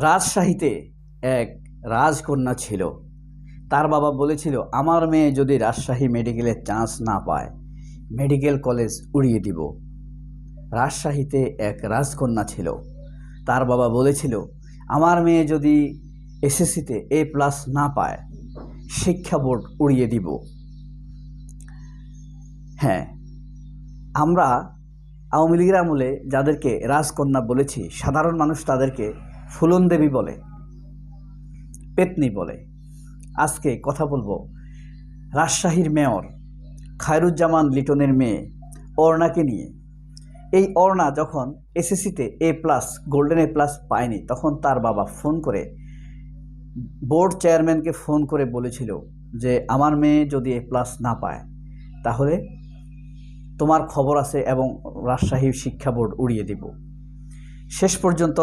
রাজশাহীতে এক রাজকন্যা ছিল। তার বাবা বলেছিল, আমার মেয়ে যদি রাজশাহী মেডিকেলের চান্স না পায় মেডিকেল কলেজ উড়িয়ে দিব। রাজশাহীতে এক রাজকন্যা ছিল। তার বাবা বলেছিল, আমার মেয়ে যদি এসএসসিতে এ প্লাস না পায়, শিক্ষা বোর্ড উড়িয়ে দিব। হ্যাঁ আমরা আওয়ামী লীগের আমলে যাদেরকে রাজকন্যা বলেছি, সাধারণ মানুষ তাদেরকে ফুলন দেবী বলে, পেতনি বলে। আজকে কথা বলব রাজশাহীর মেয়র খায়রুজ্জামান লিটনের মেয়ে অর্ণাকে নিয়ে। এই অর্ণা যখন এসএসসিতে A plus golden A plus পায়নি, তখন তার বাবা ফোন করে বোর্ড চেয়ারম্যানকে ফোন করে বলেছিল যে, আমার মেয়ে যদি এ প্লাস না পায়, তাহলে তোমার খবর আছে এবং রাজশাহী শিক্ষা বোর্ড উড়িয়ে দিব। শেষ পর্যন্ত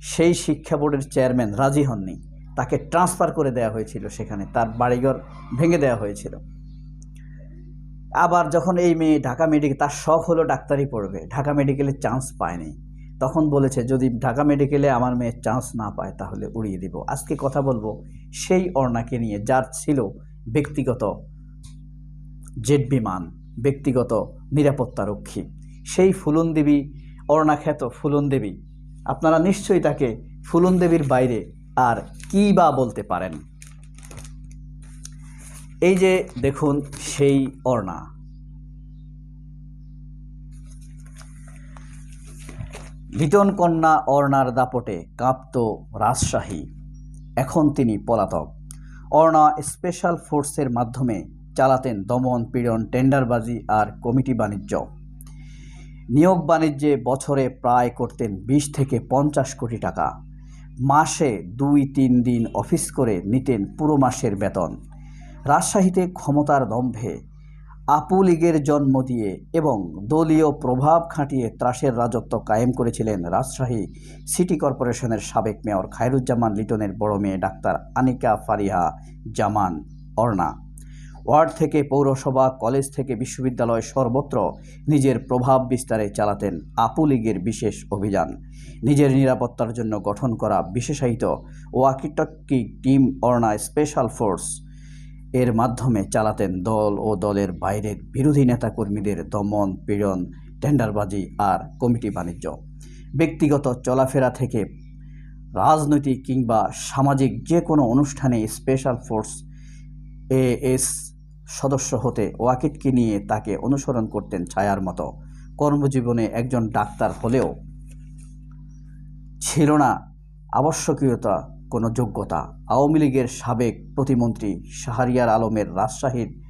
সেই শিক্ষা বোর্ডের চেয়ারম্যান রাজি হননি। তাকে ট্রান্সফার করে দেওয়া হয়েছিল সেখানে। তার বাড়িঘর ভেঙে দেওয়া হয়েছিল। আবার যখন এই মেয়ে ঢাকা মেডিকেল তার শখ হলো ডাক্তারি পড়বে। ঢাকা মেডিকেলে চান্স পায়নি। তখন বলেছে, যদি ঢাকা মেডিকেলে আমার মেয়ে চান্স না পায়, তাহলে উড়িয়ে দিব। আজকে কথা বলব সেই অর্ণাকে নিয়ে, যার ছিল ব্যক্তিগত জেট বিমান, ব্যক্তিগত নিরাপত্তারক্ষী। সেই ফুলন দেবী অর্ণাখ্যাত ফুলন দেবী আপনারা নিশ্চয়ই তাকে ফুলন দেবীর বাইরে আর কী বা বলতে পারেন? এই যে দেখুন সেই অর্ণা। লিটন কন্যা অর্ণার দাপটে কাঁপত রাজশাহী। এখন তিনি পলাতক। অর্ণা স্পেশাল ফোর্সের মাধ্যমে চালাতেন দমন পীড়ন টেন্ডারবাজি আর কমিটি বাণিজ্য। নিয়োগ বাণিজ্যে বছরে প্রায় করতেন বিশ থেকে পঞ্চাশ কোটি টাকা। মাসে দুই তিন দিন অফিস করে নিতেন পুরো মাসের বেতন। রাজশাহীতে ক্ষমতার দম্ভে আপু লীগের জন্ম দিয়ে এবং দলীয় প্রভাব খাটিয়ে ত্রাসের রাজত্ব কায়েম করেছিলেন রাজশাহী সিটি কর্পোরেশনের সাবেক মেয়র খায়রুজ্জামান লিটনের বড় মেয়ে ডাক্তার আনিকা ফারিহা জামান অর্ণা ওয়ার্ড থেকে পৌরসভা, কলেজ থেকে বিশ্ববিদ্যালয় সর্বত্র নিজের প্রভাব বিস্তারে চালাতেন আপু লীগের বিশেষ অভিযান। নিজের নিরাপত্তার জন্য গঠন করা বিশেষায়িত walkie talkie team Arna special force এর মাধ্যমে চালাতেন দল ও দলের বাইরের বিরোধী নেতাকর্মীদের দমন, পীড়ন, টেন্ডারবাজি আর কমিটি বাণিজ্য। ব্যক্তিগত চলাফেরা থেকে রাজনৈতিক কিংবা সামাজিক যে কোনো অনুষ্ঠানে স্পেশাল ফোর্স এএস সদস্য হতে ওয়াকিটকে নিয়ে তাকে অনুসরণ করতেন ছায়ার মতো। কর্মজীবনে একজন ডাক্তার হলেও ছিল না আবশ্যকীয়তা, কোনো যোগ্যতা। আওয়ামী লীগের সাবেক প্রতিমন্ত্রী শাহরিয়ার আলমের রাজশাহীর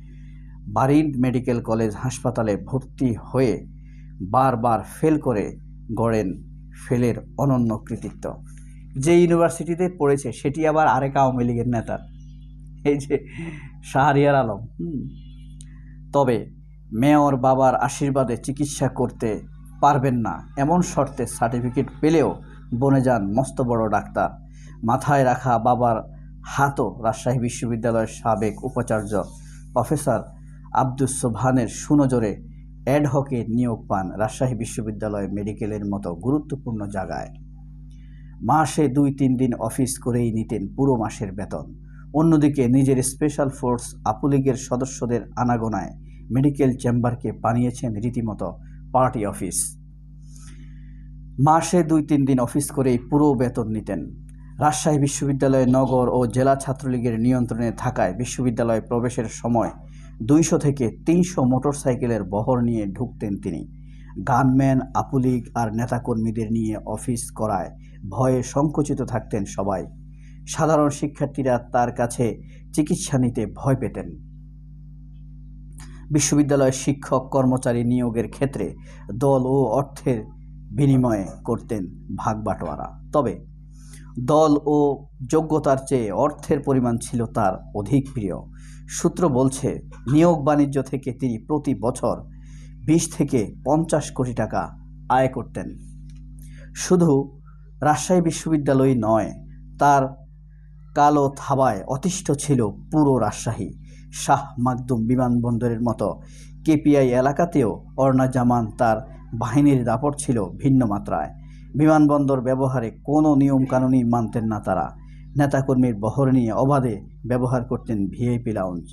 বারিন্ড মেডিকেল কলেজ হাসপাতালে ভর্তি হয়ে বারবার ফেল করে গড়েন ফেলের অনন্য কৃতিত্ব। যে ইউনিভার্সিটিতে পড়েছে, সেটি আবার আরেক আওয়ামী লীগের নেতা। এই যে শাহরিয়ার আলম। তবে মেয়র বাবার আশীর্বাদে চিকিৎসা করতে পারবেন না, এমন শর্তে সার্টিফিকেট পেলেও বনে যান মস্ত বড় ডাক্তার। মাথায় রাখা বাবার হাতও রাজশাহী বিশ্ববিদ্যালয়ের সাবেক উপাচার্য প্রফেসর আব্দুস সোবহানের সুনজরে অ্যাডহকে নিয়োগ পান রাজশাহী বিশ্ববিদ্যালয় মেডিকেলের মতো গুরুত্বপূর্ণ জায়গায়। মাসে দুই তিন দিন অফিস করেই নিতেন পুরো মাসের বেতন। অন্যদিকে নিজের স্পেশাল ফোর্স আপুলিগের সদস্যদের আনাগোনায় মেডিকেল চেম্বারকে বানিয়েছেন রীতিমতো পার্টি অফিস মাসে দুই তিন দিন অফিস করেই পুরো বেতন নিতেন। রাজশাহী বিশ্ববিদ্যালয়ে নগর ও জেলা ছাত্রলীগের নিয়ন্ত্রণে থাকায় বিশ্ববিদ্যালয়ে প্রবেশের সময় দুইশো থেকে তিনশো মোটরসাইকেলের বহর নিয়ে ঢুকতেন তিনি। গানম্যান আপুলিগ আর নেতাকর্মীদের নিয়ে অফিস করায় ভয়ে সংকুচিত থাকতেন সবাই। সাধারণ শিক্ষার্থীরা তার কাছে চিকিৎসা নিতে ভয় পেতেন। বিশ্ববিদ্যালয়ের শিক্ষক কর্মচারী নিয়োগের ক্ষেত্রে দল ও অর্থের বিনিময়ে করতেন ভাগ বাটোয়ারা তবে দল ও যোগ্যতার চেয়ে অর্থের পরিমাণ ছিল তার অধিক প্রিয়। সূত্র বলছে, নিয়োগ বাণিজ্য থেকে তিনি প্রতি বছর বিশ থেকে পঞ্চাশ কোটি টাকা আয় করতেন। শুধু রাজশাহী বিশ্ববিদ্যালয় নয়, তার কালো থাবায় অতিষ্ঠ ছিল পুরো রাজশাহী। শাহ মাকদুম বিমানবন্দরের মতো কেপিআই এলাকাতেও অর্ণা জামান তার বাহিনীর দাপট ছিল ভিন্ন মাত্রায়। বিমানবন্দর ব্যবহারে কোনো নিয়মকানুনই মানতেন না তারা। নেতাকর্মীর বহর নিয়ে অবাধে ব্যবহার করতেন ভিআইপি লাউঞ্জ।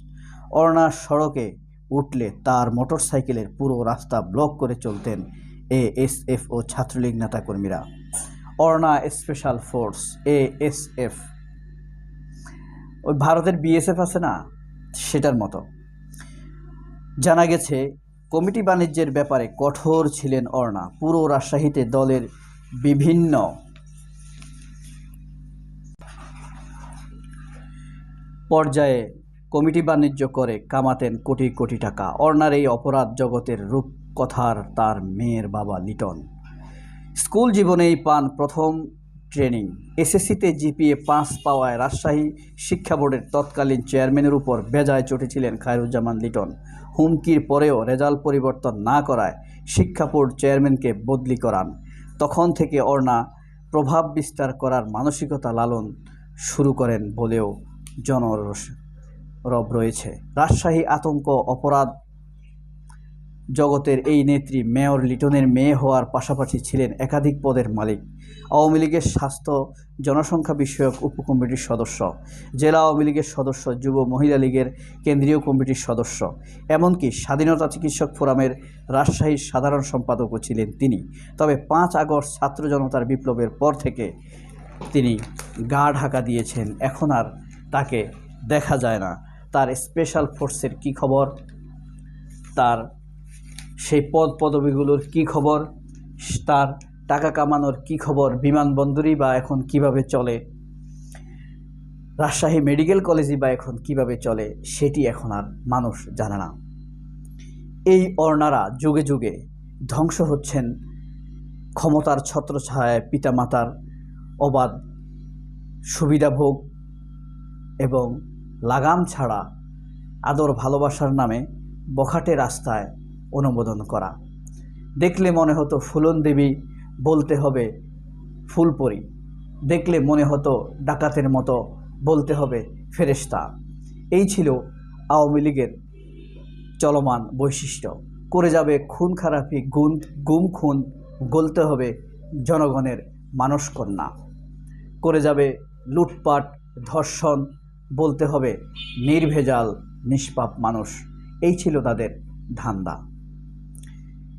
অর্ণা সড়কে উঠলে তার মোটরসাইকেলের পুরো রাস্তা ব্লক করে চলতেন এএসএফ ও ছাত্রলীগ নেতাকর্মীরা। অর্ণা স্পেশাল ফোর্স, এএসএফ ওই ভারতের বিএসএফ আছে না, সেটার মতো। জানা গেছে, কমিটি বাণিজ্যের ব্যাপারে কঠোর ছিলেন অর্ণা। পুরো রাজশাহীতে দলের বিভিন্ন পর্যায়ে কমিটি বাণিজ্য করে কামাতেন কোটি কোটি টাকা। অর্ণার এই অপরাধ জগতের রূপকথার তার মেয়ের বাবা লিটন। স্কুল জীবনেই পান প্রথম ট্রেনিং। এসএসসিতে জিপিএ পাস পাওয়ায় রাজশাহী শিক্ষা বোর্ডের তৎকালীন চেয়ারম্যানের উপর বেজায় চটেছিলেন খায়রুজ্জামান লিটন। হুমকির পরেও রেজাল্ট পরিবর্তন না করায় শিক্ষা বোর্ড চেয়ারম্যানকে বদলি করান। তখন থেকে অর্ণা প্রভাব বিস্তার করার মানসিকতা লালন শুরু করেন বলেও জনরস রব রয়েছে। রাজশাহী আতঙ্ক, অপরাধ জগতের এই নেত্রী মেয়র লিটনের মেয়ে হওয়ার পাশাপাশি ছিলেন একাধিক পদের মালিক। আওয়ামী লীগের স্বাস্থ্য জনসংখ্যা বিষয়ক উপকমিটির সদস্য। জেলা আওয়ামী লীগের সদস্য, যুব মহিলা লীগের কেন্দ্রীয় কমিটির সদস্য। এমনকি স্বাধীনতা চিকিৎসক ফোরামের রাজশাহীর সাধারণ সম্পাদকও ছিলেন তিনি। তবে পাঁচ আগস্ট ছাত্র জনতার বিপ্লবের পর থেকে তিনি গা ঢাকা দিয়েছেন। এখন আর তাকে দেখা যায় না। তার স্পেশাল ফোর্সের কি খবর? তার সেই পদ পদবিগুলোর কি খবর? তার টাকা কামানোর কি খবর? বিমানবন্দরই বা এখন কীভাবে চলে? রাজশাহী মেডিকেল কলেজই বা এখন কীভাবে চলে? সেটি এখন আর মানুষ জানে না। এই অর্ণারা যুগে যুগে ধ্বংস হচ্ছেন ক্ষমতার ছত্রছায়ায় পিতামাতার অবাধ সুবিধাভোগ এবং লাগাম ছাড়া আদর ভালোবাসার নামে বখাটে রাস্তায় অনুমোদন করা। দেখলে মনে হতো ফুলন দেবী বলতে হবে ফুলপরি। দেখলে মনে হতো ডাকাতের মতো বলতে হবে ফেরেশতা। এই ছিল আওয়ামী লীগের চলমান বৈশিষ্ট্য। করে যাবে খুন খারাপি, গুণ, গুম খুন, গলতে হবে জনগণের মানসকন্যা। করে যাবে লুটপাট, ধর্ষণ, বলতে হবে নির্ভেজাল, নিষ্পাপ মানুষ। এই ছিল তাদের ধান্দা।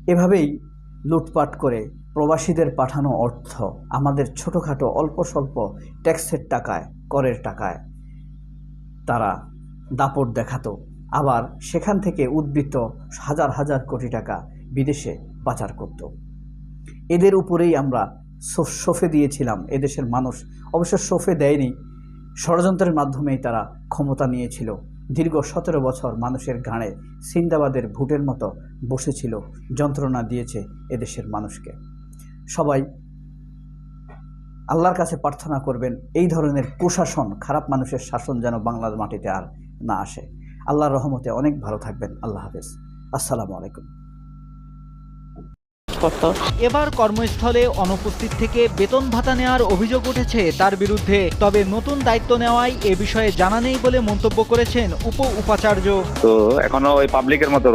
এভাবেই লুটপাট করে প্রবাসীদের পাঠানো অর্থ আমাদের ছোটোখাটো অল্প স্বল্প ট্যাক্সের টাকায়, করের টাকায় তারা দাপট দেখাতো। আবার সেখান থেকে উদ্বৃত্ত হাজার হাজার কোটি টাকা বিদেশে পাচার করত। এদের উপরেই আমরা সফে দিয়েছিলাম। এদেশের মানুষ অবশ্য সফে দেয়নি। ষড়যন্ত্রের মাধ্যমেই তারা ক্ষমতা নিয়েছিল। দীর্ঘ সতেরো বছর মানুষের ঘাড়ে সিন্দাবাদের ভুটের মতো বসেছিল, যন্ত্রণা দিয়েছে এদেশের মানুষকে। সবাই আল্লাহর কাছে প্রার্থনা করবেন, এই ধরনের প্রশাসন, খারাপ মানুষের শাসন যেন বাংলার মাটিতে আর না আসে। আল্লাহর রহমতে অনেক ভালো থাকবেন। আল্লাহ হাফেজ। আসসালামু আলাইকুম। করতো এবার কর্মস্থলে অনুপস্থিত থেকে বেতন ভাতা নেওয়ার অভিযোগ উঠেছে তার বিরুদ্ধে। তবে নতুন দায়িত্ব নেওয়ায় এ বিষয়ে জানা নেই বলে মন্তব্য করেছেন উপ উপাচার্য তো এখনও ওই পাবলিকের মতো